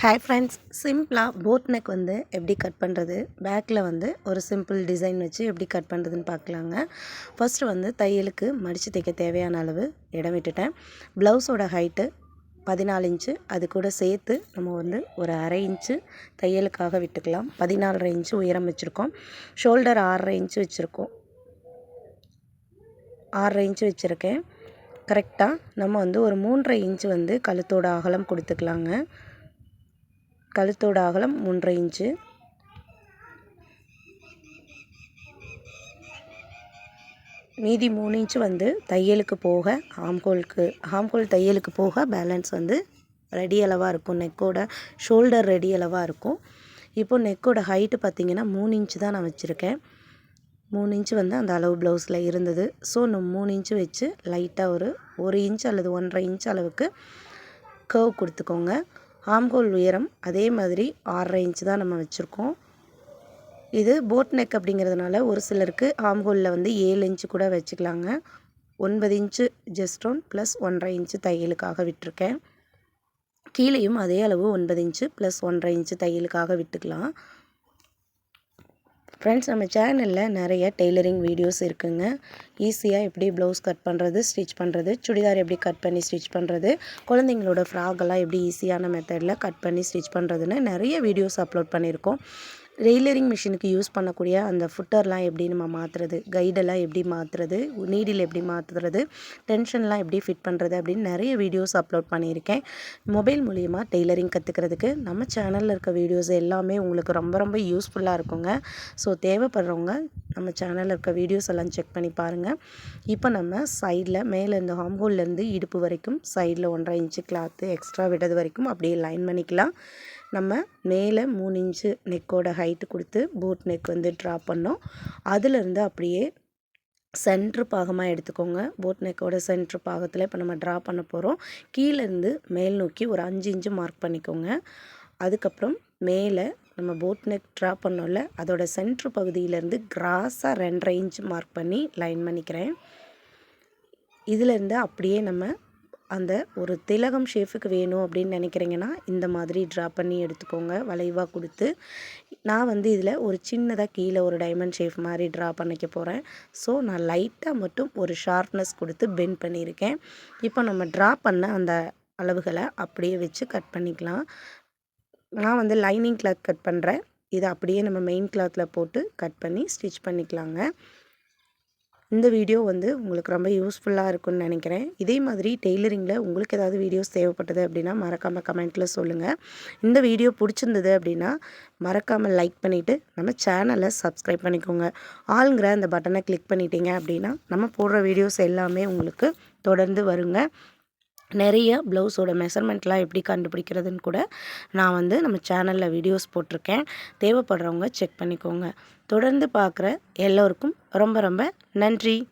Hi friends சிம்பிளாக boat neck வந்து எப்படி கட் பண்ணுறது பேக்கில் வந்து ஒரு சிம்பிள் டிசைன் வச்சு எப்படி கட் பண்ணுறதுன்னு பார்க்கலாங்க. ஃபஸ்ட்டு வந்து தையலுக்கு மடித்து தைக்க தேவையான அளவு இடம் விட்டுட்டேன். ப்ளவுஸோட ஹைட்டு பதினாலு இன்ச்சு அது கூட சேர்த்து நம்ம வந்து ஒரு அரை இன்ச்சு தையலுக்காக விட்டுக்கலாம். பதினாலரை இன்ச்சு உயரம் வச்சுருக்கோம். ஷோல்டர் ஆறரை இன்ச்சு வச்சுருக்கோம். ஆறரை இன்ச்சு வச்சுருக்கேன். கரெக்டாக நம்ம வந்து ஒரு மூன்றரை இன்ச்சு வந்து கழுத்தோட அகலம் கொடுத்துக்கலாங்க. கழுத்தோட அகலம் மூன்றரை இன்ச்சு. மீதி மூணு இன்ச்சு வந்து தையலுக்கு போக ஆம்கோலுக்கு ஆம்கோல் தையலுக்கு போக பேலன்ஸ் வந்து ரெடி அளவாக இருக்கும். நெக்கோட ஷோல்டர் ரெடி அளவாக இருக்கும். இப்போது நெக்கோட ஹைட்டு பார்த்திங்கன்னா மூணு இன்ச்சு தான் நான் வச்சுருக்கேன். மூணு இன்ச்சு வந்து அந்த அளவு ப்ளவுஸில் இருந்தது. ஸோ நம்ம மூணு இன்ச்சு வச்சு லைட்டாக ஒரு ஒரு இன்ச் அல்லது ஒன்றரை இன்ச் அளவுக்கு கர்வ் கொடுத்துக்கோங்க. ஆம்கோல் உயரம் அதே மாதிரி ஆறரை இன்ச்சு தான் நம்ம வச்சுருக்கோம். இது போட் நெக் அப்படிங்கிறதுனால ஒரு சிலருக்கு ஆம்கோலில் வந்து ஏழு இன்ச்சு கூட வச்சுக்கலாங்க. ஒன்பது இன்ச்சு ஜெஸ்டோன் ப்ளஸ் ஒன்றரை இன்ச்சு தையலுக்காக விட்டுருக்கேன். கீழேயும் அதே அளவு ஒன்பது இன்ச்சு ப்ளஸ் ஒன்றரை இன்ச்சு தையலுக்காக விட்டுக்கலாம். ஃப்ரெண்ட்ஸ் நம்ம சேனலில் நிறைய டெய்லரிங் வீடியோஸ் இருக்குங்க. ஈஸியாக எப்படி ப்ளவுஸ் கட் பண்ணுறது ஸ்டிச் பண்ணுறது சுடிதார் எப்படி கட் பண்ணி ஸ்டிச் பண்ணுறது குழந்தைங்களோட ஃப்ராகெல்லாம் எப்படி ஈஸியான மெத்தடில் கட் பண்ணி ஸ்டிச் பண்ணுறதுன்னு நிறைய வீடியோஸ் அப்லோட் பண்ணியிருக்கோம். ரெய்லரிங் மிஷினுக்கு யூஸ் பண்ணக்கூடிய அந்த ஃபுட்டர்லாம் எப்படி நம்ம மாற்றுறது கைடெல்லாம் எப்படி மாற்றுறது நீடில் எப்படி மாற்றுறது டென்ஷன்லாம் எப்படி ஃபிட் பண்ணுறது அப்படின்னு நிறைய வீடியோஸ் அப்லோட் பண்ணியிருக்கேன். மொபைல் மூலிமா டெய்லரிங் கற்றுக்கிறதுக்கு நம்ம சேனலில் இருக்க வீடியோஸ் எல்லாமே உங்களுக்கு ரொம்ப ரொம்ப யூஸ்ஃபுல்லாக இருக்குங்க. ஸோ தேவைப்படுறவங்க நம்ம சேனலில் இருக்க வீடியோஸ் எல்லாம் செக் பண்ணி பாருங்கள் இப்போ நம்ம சைடில் மேலே இந்த ஹாம்ஹோல்லேருந்து இடுப்பு வரைக்கும் சைடில் ஒன்றரை இன்ச்சு கிளாத்து எக்ஸ்ட்ரா விடுறது வரைக்கும் அப்படியே லைன் பண்ணிக்கலாம். நம்ம மேலே மூணு இன்ச்சு நெக்கோட ஹைட்டு கொடுத்து போட் நெக் வந்து ட்ரா பண்ணோம். அதுலேருந்து அப்படியே சென்ட்ரு பாகமாக எடுத்துக்கோங்க. போட் நெக்கோட சென்ட்ரு பாகத்தில் இப்போ நம்ம ட்ரா பண்ண போகிறோம் கீழேருந்து மேல் நோக்கி ஒரு அஞ்சு இன்ச்சு மார்க் பண்ணிக்கோங்க. அதுக்கப்புறம் மேலே நம்ம போட் நெக் ட்ரா பண்ணோம்ல அதோட சென்ட்ரு பகுதியிலேருந்து கிராஸாக ரெண்டரை இன்ச்சு மார்க் பண்ணி லைன் பண்ணிக்கிறேன். இதிலேருந்து அப்படியே நம்ம அந்த ஒரு திலகம் ஷேஃபுக்கு வேணும் அப்படின்னு நினைக்கிறீங்கன்னா இந்த மாதிரி ட்ரா பண்ணி எடுத்துக்கோங்க. வளைவாக கொடுத்து நான் வந்து இதில் ஒரு சின்னதாக கீழே ஒரு டைமண்ட் ஷேஃப் மாதிரி ட்ரா பண்ணிக்க போகிறேன் ஸோ நான் லைட்டாக மட்டும் ஒரு ஷார்ப்னஸ் கொடுத்து பெண்ட் பண்ணியிருக்கேன். இப்போ நம்ம ட்ரா பண்ண அந்த அளவுகளை அப்படியே வச்சு கட் பண்ணிக்கலாம். நான் வந்து லைனிங் கிளாத் கட் பண்ணுறேன் இதை அப்படியே நம்ம மெயின் கிளாத்தில் போட்டு கட் பண்ணி ஸ்டிச் பண்ணிக்கலாங்க. இந்த வீடியோ வந்து உங்களுக்கு ரொம்ப யூஸ்ஃபுல்லாக இருக்கும்னு நினைக்கிறேன். இதே மாதிரி டெய்லரிங்கில் உங்களுக்கு ஏதாவது வீடியோஸ் தேவைப்பட்டது அப்படின்னா மறக்காமல் கமெண்ட்டில் சொல்லுங்கள் இந்த வீடியோ பிடிச்சிருந்தது அப்படின்னா மறக்காமல் லைக் பண்ணிவிட்டு நம்ம சேனலை சப்ஸ்கிரைப் பண்ணிக்கோங்க. ஆளுங்கிற அந்த பட்டனை கிளிக் பண்ணிட்டீங்க அப்படின்னா நம்ம போடுற வீடியோஸ் எல்லாமே உங்களுக்கு தொடர்ந்து வருங்க. நிறைய ப்ளவுஸோட மெஷர்மெண்ட்லாம் எப்படி கண்டுபிடிக்கிறதுன்னு கூட நான் வந்து நம்ம சேனலில் வீடியோஸ் போட்டிருக்கேன். தேவைப்படுறவங்க செக் பண்ணிக்கோங்க. தொடர்ந்து பார்க்குற எல்லோருக்கும் ரொம்ப ரொம்ப நன்றி.